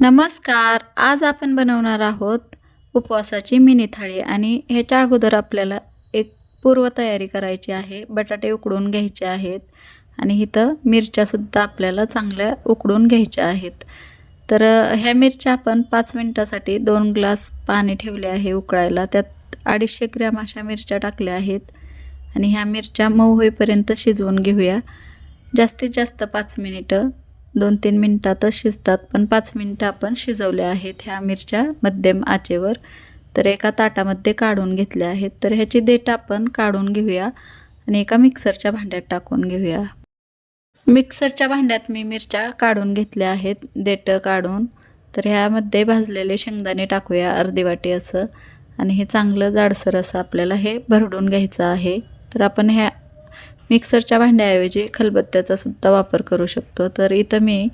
नमस्कार आज आपण बनवणार आहोत उपवासाची मिनी थाळी आणि ह्याच्या अगोदर आपल्याला एक पूर्वतयारी करायची आहे बटाटे उकडून घ्यायचे आहेत आणि इथं मिरच्यासुद्धा आपल्याला चांगल्या उकडून घ्यायच्या आहेत. तर ह्या मिरच्या आपण पाच मिनटासाठी दोन ग्लास पाणी ठेवले आहे उकळायला. त्यात अडीचशे ग्रॅम अशा मिरच्या टाकल्या आहेत आणि ह्या मिरच्या मऊ होईपर्यंत शिजवून घेऊया. जास्तीत जास्त पाच मिनिटं दोन तीन मिनटातच शिजतात पण पाच मिनटं आपण शिजवल्या आहेत ह्या मिरच्या मध्यम आचेवर. तर एका ताटामध्ये काढून घेतल्या आहेत. तर ह्याची देठ आपण काढून घेऊया आणि एका मिक्सरच्या भांड्यात टाकून घेऊया. मिक्सरच्या भांड्यात मी मिरच्या काढून घेतल्या आहेत देठं काढून. तर ह्यामध्ये भाजलेले शेंगदाणे टाकूया अर्धी वाटी असं. आणि हे चांगलं जाडसर असं आपल्याला हे भरडून घ्यायचं आहे. तर आपण ह्या मिक्सरच्या भांड्याऐवजी खलबत्त्याचा सुद्धा वापर करू शकतो. तर इथं मी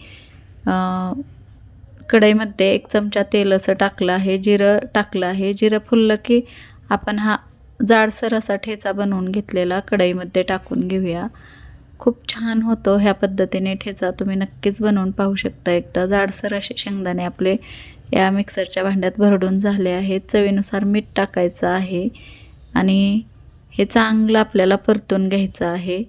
कढईमध्ये एक चमचा तेल असं टाकलं आहे जिरं टाकलं आहे. जिरं फुललं की आपण हा जाडसर असा ठेचा बनवून घेतलेला कढईमध्ये टाकून घेऊया. खूप छान होतो ह्या पद्धतीने ठेचा. तुम्ही नक्कीच बनवून पाहू शकता एकदा. जाडसर असे शेंगदाणे आपले या मिक्सरच्या भांड्यात भरडून झाले आहेत. चवीनुसार मीठ टाकायचं आहे. आणि हे चांगलं आपल्याला परतून घ्यायचं आहे.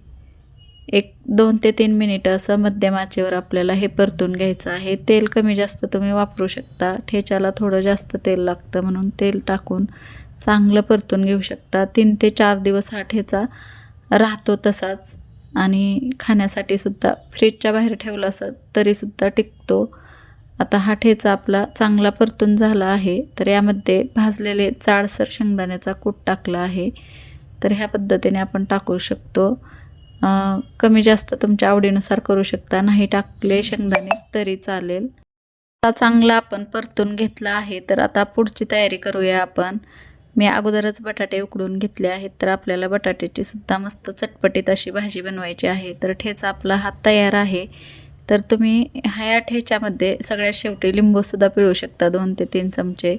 एक दोन ते तीन मिनिटं असं मध्यम आचेवर आपल्याला हे परतून घ्यायचं आहे. तेल कमी जास्त तुम्ही वापरू शकता. ठेच्याला थोडं जास्त तेल लागतं म्हणून तेल टाकून चांगलं परतून घेऊ शकता. तीन ते चार दिवस हा ठेचा राहतो तसाच. आणि खाण्यासाठी सुद्धा फ्रीजच्या बाहेर ठेवला असं तरीसुद्धा टिकतो. आता हा ठेचा आपला चांगला परतून झाला आहे. तर यामध्ये भाजलेले जाडसर शेंगदाण्याचा कूट टाकला आहे. तर ह्या पद्धतीने आपण टाकू शकतो. कमी जास्त तुमच्या आवडीनुसार करू शकता. नाही टाकले शेंगदाणे तरी चालेल. आता चांगला आपण परतून घेतला आहे तर आता पुढची तयारी करूया आपण. मी अगोदरच बटाटे उकडून घेतले आहेत तर आपल्याला बटाट्याची सुद्धा मस्त चटपटीत अशी भाजी बनवायची आहे. तर ठेचा आपला हात तयार आहे. तर तुम्ही ह्या ठेच्यामध्ये सगळ्यात शेवटी लिंबूसुद्धा पिळू शकता दोन ते तीन चमचे.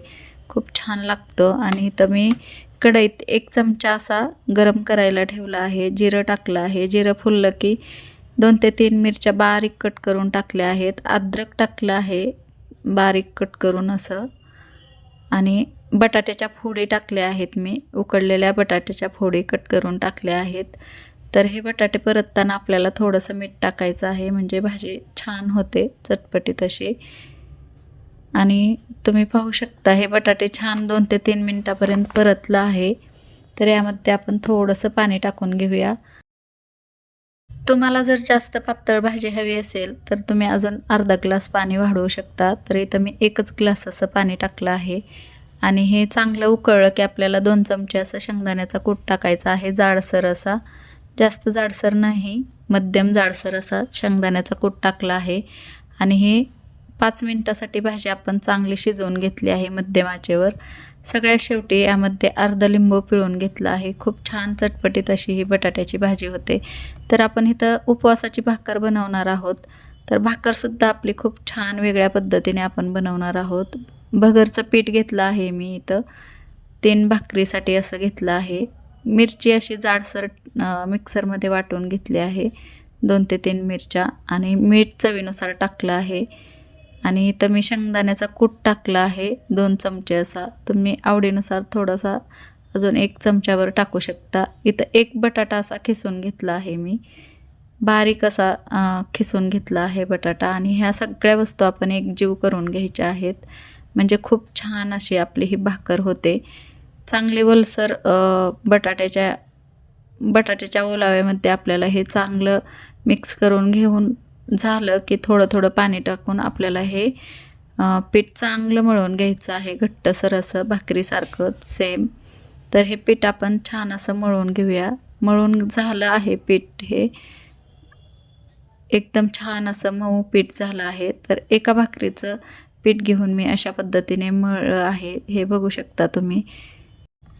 खूप छान लागतो. आणि इथं मी कढईत एक चमचा असा गरम करायला ठेवला आहे जिरं टाकलं आहे. जिरं फुललं की दोन ते तीन मिरच्या बारीक कट करून टाकल्या आहेत. अद्रक टाकलं आहे बारीक कट करून असं. आणि बटाट्याच्या फोडी टाकल्या आहेत मी. उकडलेल्या बटाट्याच्या फोडी कट करून टाकल्या आहेत. तर हे बटाटे परतताना आपल्याला थोडंसं मीठ टाकायचं आहे म्हणजे भाजी छान होते चटपटीत अशी. आणि तुम्ही पाहू शकता हे बटाटे छान दोन ते तीन मिनटापर्यंत परतलं आहे. तर यामध्ये आपण थोडंसं पाणी टाकून घेऊया. तुम्हाला जर जास्त पातळ भाजी हवी असेल तर तुम्ही अजून अर्धा ग्लास पाणी वाढवू शकता. तर इथं मी एकच ग्लास असं पाणी टाकलं आहे. आणि हे चांगलं उकळलं की आपल्याला दोन चमचे असं शेंगदाण्याचा कूट टाकायचा आहे जाडसर असा. जास्त जाडसर नाही मध्यम जाडसर असा शेंगदाण्याचा कूट टाकला आहे. आणि हे पाच मिनटासाठी भाजी आपण चांगली शिजवून घेतली आहे मध्यम आचेवर सगळ्यात शेवटी यामध्ये अर्ध लिंबू पिळून घेतला आहे. खूप छान चटपटीत अशी ही बटाट्याची भाजी होते. तर आपण इथं उपवासाची भाकर बनवणार आहोत. तर भाकरसुद्धा आपली खूप छान वेगळ्या पद्धतीने आपण बनवणार आहोत. भगरचं पीठ घेतलं आहे मी इथं. तीन भाकरीसाठी असं घेतलं आहे. मिरची अशी जाडसर मिक्सरमध्ये वाटून घेतली आहे. दोन ते तीन मिरच्या आणि मीठ चवीनुसार टाकलं आहे. आणि इथं मी शेंगदाण्याचा कूट टाकला आहे दोन चमचे असा. तुम्ही आवडीनुसार थोडासा अजून एक चमच्यावर टाकू शकता. इथं एक बटाटा असा खिसून घेतला आहे मी. बारीक असा खिसून घेतला आहे बटाटा. आणि ह्या सगळ्या वस्तू आपण एक जीव करून घ्यायच्या आहेत. म्हणजे खूप छान अशी आपली ही भाकर होते. चांगली वलसर बटाट्याच्या बटाट्याच्या ओलाव्यामध्ये आपल्याला हे चांगलं मिक्स करून घेऊन झालं की थोडं थोडं पाणी टाकून आपल्याला हे पीठ चांगलं मळून घ्यायचं आहे. घट्टसर असं भाकरीसारखं सेम तर हे पीठ आपण छान असं मळून घेऊया. मळून झालं आहे पीठ हे. एकदम छान असं मऊ पीठ झालं आहे. तर एका भाकरीचं पीठ घेऊन मी अशा पद्धतीने मळलं आहे. हे बघू शकता तुम्ही.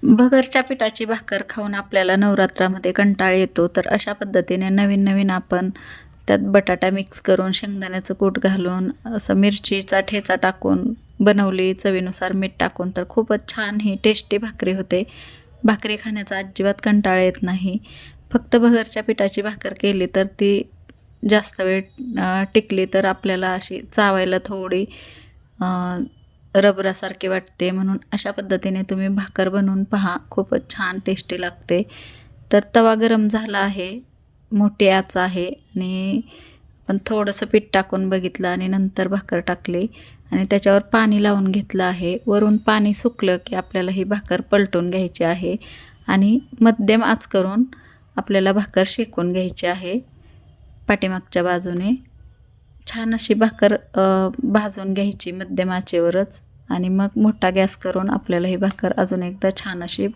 भगरच्या पिठाची भाकर खाऊन आपल्याला नवरात्रामध्ये कंटाळ येतो. तर अशा पद्धतीने नवीन नवीन आपण त्यात बटाटा मिक्स करून शेंगदाण्याचं कूट घालून असं मिरचीचा ठेचा टाकून बनवली चवीनुसार मीठ टाकून तर खूपच छान ही टेस्टी भाकरी होते. भाकरी खाण्याचा अजिबात कंटाळा येत नाही. फक्त भगरच्या पिठाची भाकर केली तर ती जास्त वेळ टिकली तर आपल्याला अशी चावायला थोडी रबरासारखी वाटते. म्हणून अशा पद्धतीने तुम्ही भाकर बनवून पहा. खूपच छान टेस्टी लागते. तर तवा गरम झाला आहे. मोठी आच आहे. आणि आपण थोडंसं पीठ टाकून बघितलं आणि नंतर भाकर टाकली. आणि त्याच्यावर पाणी लावून घेतलं आहे. वरून पाणी सुकलं की आपल्याला ही भाकर पलटून घ्यायची आहे. आणि मध्यम आच करून आपल्याला भाकर शेकून घ्यायची आहे. पाठीमागच्या बाजूने छान अशी भाकर भाजून घ्यायची मध्यम आचेवरच. आणि मग मोठा गॅस करून आपल्याला ही भाकर अजून एकदा छान अशी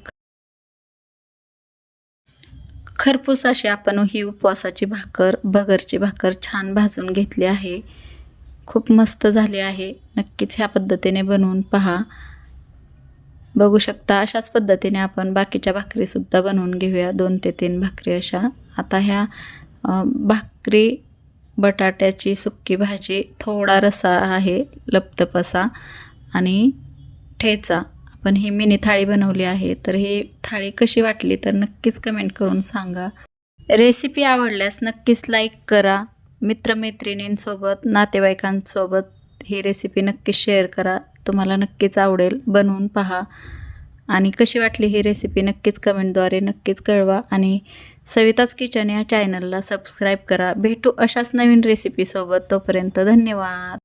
खरपूस अशी आपण ही उपवासाची भाकर भगरची भाकर छान भाजून घेतली आहे. खूप मस्त झाली आहे. नक्कीच ह्या पद्धतीने बनवून पहा. बघू शकता अशाच पद्धतीने आपण बाकीच्या भाकरीसुद्धा बनवून घेऊया. दोन ते तीन भाकरी अशा. आता ह्या भाकरी बटाट्याची सुक्की भाजी थोडा रसा आहे लपतपसा आणि ठेचा. आपण ही मिनी थाळी बनवली आहे. तर ही थाळी कशी वाटली तर नक्कीच कमेंट करून सांगा. रेसिपी आवडल्यास नक्कीच लाईक करा. मित्रमैत्रिणींसोबत नातेवाईकांसोबत ही रेसिपी नक्कीच शेअर करा. तुम्हाला नक्कीच आवडेल. बनवून पहा. आणि कशी वाटली ही रेसिपी नक्कीच कमेंटद्वारे नक्कीच कळवा. आणि सविताच किचन या चॅनलला सबस्क्राईब करा. भेटू अशाच नवीन रेसिपीसोबत तोपर्यंत धन्यवाद.